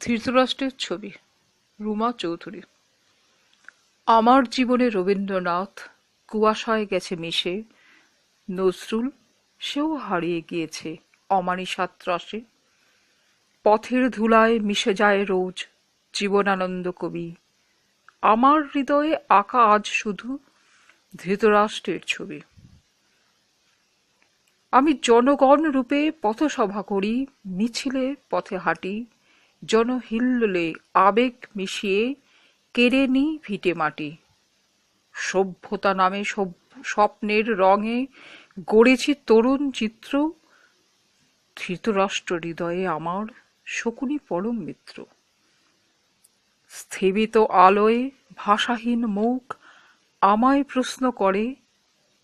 ধৃতরাষ্ট্রের ছবি, রুমা চৌধুরী। আমার জীবনে রবীন্দ্রনাথ কুয়াশায় গেছে মিশে, নজরুল সেও হারিয়ে গিয়েছে অমানিসাত রসে পথের ধুলায় মিশে যায় রোজ জীবনানন্দ কবি। আমার হৃদয়ে আঁকা আজ শুধু ধৃতরাষ্ট্রের ছবি। আমি জনগণ রূপে পথসভা করি, মিছিলে পথে হাঁটি জনহিল্লোলে আবেগ মিশিয়ে কেড়ে নি ভিটে মাটি। সভ্যতা নামে স্বপ্নের রঙে গড়েছি তরুণ চিত্র, ধৃতরাষ্ট্র হৃদয়ে আমার শকুনি পরম মিত্র। স্থিমিত আলোয় ভাষাহীন মুখ আমায় প্রশ্ন করে,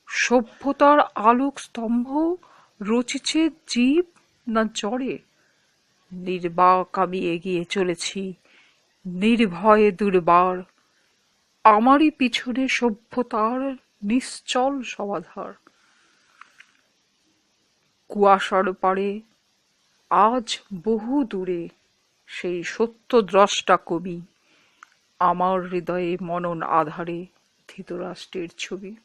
সভ্যতার আলোক স্তম্ভ রচিছে জীব না জড়ে নির্বাক আমি এগিয়ে চলেছি। নির্ভয়ে দুর্বার আমারই পিছনে সভ্যতার নিশ্চল সমাধার কুয়াশার পারে আজ বহু দূরে সেই সত্য দ্রষ্টা কবি। আমার হৃদয়ে মনন আধারে ধৃতরাষ্ট্রের ছবি।